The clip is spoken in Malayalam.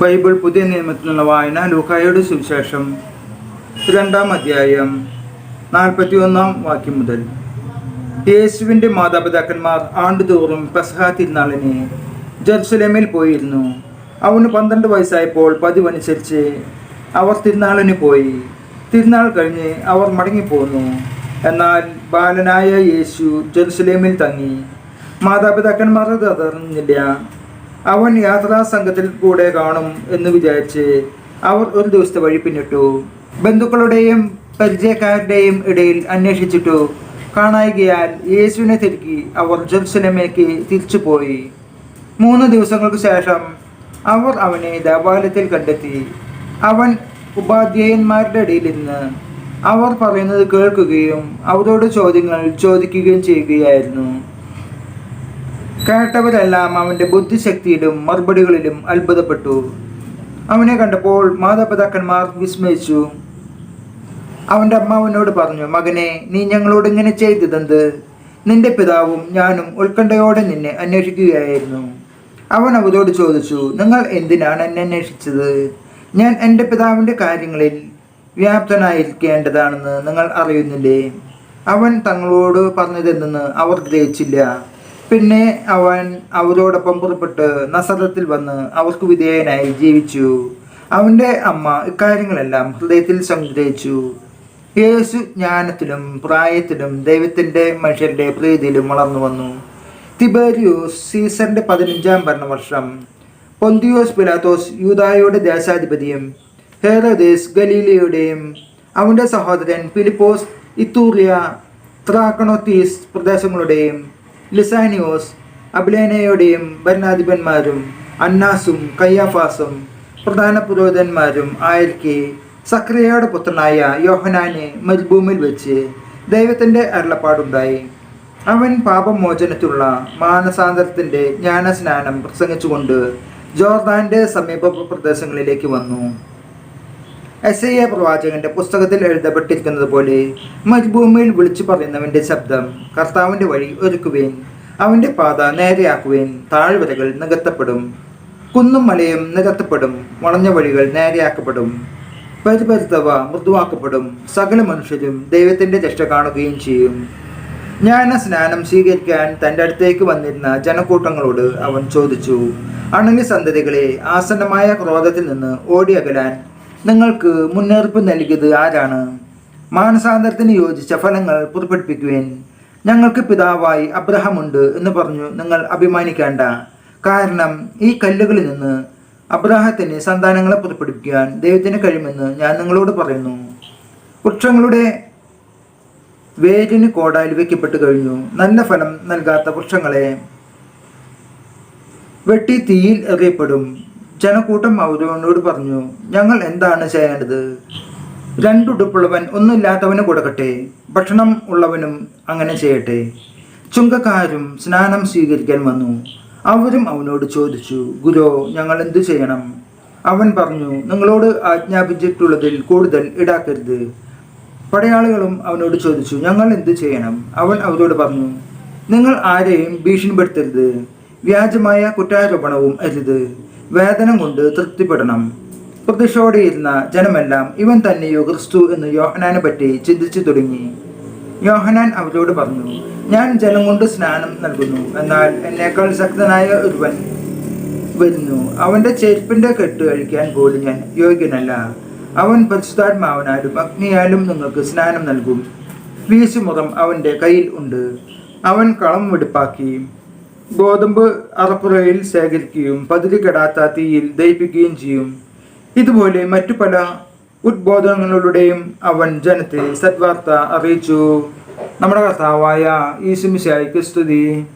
ബൈബിൾ പുതിയ നിയമത്തിലുള്ള വായന ലൂക്കായുടെ സുവിശേഷം. രണ്ടാം അധ്യായം നാൽപ്പത്തി ഒന്നാം വാക്യം മുതൽ. യേശുവിന്റെ മാതാപിതാക്കന്മാർ ആണ്ടുതോറും പെസഹ തിരുനാളിനെ ജെറുസലേമിൽ പോയിരുന്നു. അവന് പന്ത്രണ്ട് വയസ്സായപ്പോൾ പതിവനുസരിച്ച് അവർ തിരുനാളിന് പോയി. തിരുനാൾ കഴിഞ്ഞ് അവർ മടങ്ങിപ്പോന്നു. എന്നാൽ ബാലനായ യേശു ജെറുസലേമിൽ തങ്ങി. മാതാപിതാക്കന്മാർ അത് അറിഞ്ഞില്ല അവൻ യാത്രാ സംഘത്തിൽ കൂടെ കാണും എന്ന് വിചാരിച്ച് അവർ ഒരു ദിവസത്തെ വഴി പിന്നിട്ടു. ബന്ധുക്കളുടെയും പരിചയക്കാരുടെയും ഇടയിൽ അന്വേഷിച്ചിട്ടു. കാണായികയാൽ യേശുവിനെ തിരുക്കി അവർ ജെറുസലമേക്ക് തിരിച്ചുപോയി. മൂന്ന് ദിവസങ്ങൾക്ക് ശേഷം അവർ അവനെ ദേവാലയത്തിൽ കണ്ടെത്തി. അവൻ ഉപാധ്യായന്മാരുടെ ഇടയിൽ നിന്ന് അവർ പറയുന്നത് കേൾക്കുകയും അവരോട് ചോദ്യങ്ങൾ ചോദിക്കുകയും ചെയ്യുകയായിരുന്നു. കേട്ടവരെല്ലാം അവന്റെ ബുദ്ധിശക്തിയിലും മറുപടികളിലും അത്ഭുതപ്പെട്ടു. അവനെ കണ്ടപ്പോൾ മാതാപിതാക്കന്മാർ വിസ്മയിച്ചു. അവന്റെ അമ്മ അവനോട് പറഞ്ഞു മകനെ നീ ഞങ്ങളോട് ഇങ്ങനെ ചെയ്തതെന്ത്? നിന്റെ പിതാവും ഞാനും ഉത്കണ്ഠയോടെ നിന്നെ അന്വേഷിക്കുകയായിരുന്നു. അവൻ അവരോട് ചോദിച്ചു നിങ്ങൾ എന്തിനാണ് എന്നെ അന്വേഷിച്ചത്? ഞാൻ എന്റെ പിതാവിന്റെ കാര്യങ്ങളിൽ വ്യാപ്തനായിരിക്കേണ്ടതാണെന്ന് നിങ്ങൾ അറിയുന്നില്ലേ അവൻ തങ്ങളോട് പറഞ്ഞതെന്തെന്ന് അവർ ഗ്രഹിച്ചില്ല പിന്നെ അവൻ അവരോടൊപ്പം പുറപ്പെട്ട് നസറത്തിൽ വന്ന് അവർക്ക് വിധേയനായി ജീവിച്ചു. അവന്റെ അമ്മ ഇക്കാര്യങ്ങളെല്ലാം ഹൃദയത്തിൽ സംഗ്രഹിച്ചു. യേശു ജ്ഞാനത്തിലും പ്രായത്തിലും ദൈവത്തിന്റെ മനുഷ്യരുടെ പ്രീതിയിലും വളർന്നു വന്നു. തിബേരിയോസ് സീസറിന്റെ പതിനഞ്ചാം ഭരണവർഷം പൊന്തിയോസ് പിലാത്തോസ് യൂതായുടെ ദേശാധിപതിയും ഹേറോദേസ് ഗലീലയുടെയും അവന്റെ സഹോദരൻ ഫിലിപ്പോസ് ഇത്തൂറിയ ത്രാക്കണോത്തീസ് പ്രദേശങ്ങളുടെയും ലിസാനിയോസ് അബ്ലേനയുടെയും ഭരണാധിപന്മാരും അന്നാസും കയ്യാഫാസും പ്രധാന പുരോഹിതന്മാരും ആയിരിക്കെ സക്രിയയുടെ പുത്രനായ യോഹനാനെ മരുഭൂമിയിൽ വെച്ച് ദൈവത്തിന്റെ അരുളപ്പാടുണ്ടായി. അവൻ പാപമോചനത്തിലുള്ള മാനസാന്തരത്തിന്റെ ജ്ഞാനസ്നാനം പ്രസംഗിച്ചുകൊണ്ട് ജോർദാന്റെ സമീപ പ്രദേശങ്ങളിലേക്ക് വന്നു. എസ് ഐ പ്രവാചകന്റെ പുസ്തകത്തിൽ എഴുതപ്പെട്ടിരിക്കുന്നത് പോലെ മരുഭൂമിയിൽ വിളിച്ചു പറയുന്നവന്റെ ശബ്ദം കർത്താവിന്റെ വഴി ഒരുക്കുവേൻ അവന്റെ പാത നേരെയാക്കുവേൻ താഴ്വരകൾ നികത്തപ്പെടും കുന്നും മലയും നികത്തപ്പെടും വളഞ്ഞ വഴികൾ നേരെയാക്കപ്പെടും പരിപരുത്തവ മൃദുവാക്കപ്പെടും സകല മനുഷ്യരും ദൈവത്തിന്റെ രക്ഷ കാണുകയും ചെയ്യും. ജ്ഞാന സ്നാനം സ്വീകരിക്കാൻ തന്റെ അടുത്തേക്ക് വന്നിരുന്ന ജനക്കൂട്ടങ്ങളോട് അവൻ ചോദിച്ചു അണലി സന്തതികളെ ആസന്നമായ ക്രോധത്തിൽ നിന്ന് ഓടി അകലാൻ നിങ്ങൾക്ക് മുന്നറിയിപ്പ് നൽകിയത് ആരാണ്? മാനസാന്തരത്തിന് യോജിച്ച ഫലങ്ങൾ പുറപ്പെടുപ്പിക്കുവാൻ ഞങ്ങൾക്ക് പിതാവായി അബ്രഹമുണ്ട് എന്ന് പറഞ്ഞു നിങ്ങൾ അഭിമാനിക്കേണ്ട. കാരണം ഈ കല്ലുകളിൽ നിന്ന് അബ്രാഹത്തിന് സന്താനങ്ങളെ പുറപ്പെടുപ്പിക്കാൻ ദൈവത്തിന് കഴിയുമെന്ന് ഞാൻ നിങ്ങളോട് പറയുന്നു. വൃക്ഷങ്ങളുടെ വേരിന് കോടാൽ വയ്ക്കപ്പെട്ട് കഴിഞ്ഞു. നല്ല ഫലം നൽകാത്ത വൃക്ഷങ്ങളെ വെട്ടി തീയിൽ എറിയപ്പെടും. ജനക്കൂട്ടം അവരോട് പറഞ്ഞു ഞങ്ങൾ എന്താണ് ചെയ്യേണ്ടത്? രണ്ടുടുപ്പുള്ളവൻ ഒന്നുമില്ലാത്തവന് കൊടുക്കട്ടെ ഭക്ഷണം ഉള്ളവനും അങ്ങനെ ചെയ്യട്ടെ. ചുങ്കക്കാരും സ്നാനം സ്വീകരിക്കാൻ വന്നു. അവരും അവനോട് ചോദിച്ചു ഗുരു ഞങ്ങൾ എന്തു ചെയ്യണം? അവൻ പറഞ്ഞു നിങ്ങളോട് ആജ്ഞാപിച്ചിട്ടുള്ളതിൽ കൂടുതൽ ഇടാക്കരുത്. പടയാളികളും അവനോട് ചോദിച്ചു ഞങ്ങൾ എന്തു ചെയ്യണം? അവൻ അവരോട് പറഞ്ഞു നിങ്ങൾ ആരെയും ഭീഷണിപ്പെടുത്തരുത്. വ്യാജമായ കുറ്റാരോപണവും അരുത്. വേതനം കൊണ്ട് തൃപ്തിപ്പെടണം. പ്രതിഷോടെയിരുന്ന ജനമെല്ലാം ഇവൻ തന്നെയോ ക്രിസ്തു എന്ന് യോഹനാനെ പറ്റി ചിന്തിച്ചു തുടങ്ങി. യോഹനാൻ അവരോട് പറഞ്ഞു ഞാൻ ജലം കൊണ്ട് സ്നാനം നൽകുന്നു എന്നാൽ എന്നേക്കാൾ ശക്തനായ ഒരുവൻ വരുന്നു. അവന്റെ ചെരുപ്പിന്റെ കെട്ട് കഴിക്കാൻ പോലും ഞാൻ യോഗ്യനല്ല. അവൻ പരിശുദ്ധാത്മാവനാലും അഗ്നിയാലും നിങ്ങൾക്ക് സ്നാനം നൽകും. വീശുമുറം അവന്റെ കയ്യിൽ ഉണ്ട്. അവൻ കളം വെടുപ്പാക്കി ഗോതമ്പ് അറപ്പുറയിൽ ശേഖരിക്കുകയും പതിരി കെടാത്ത തീയിൽ ദഹിപ്പിക്കുകയും ചെയ്യും. ഇതുപോലെ മറ്റു പല ഉദ്ബോധനങ്ങളുടെയും അവൻ ജനത്തെ സദ്വാർത്ത അറിയിച്ചു. നമ്മുടെ കർത്താവായ ഈശുമിശായിക്ക് സ്തുതി.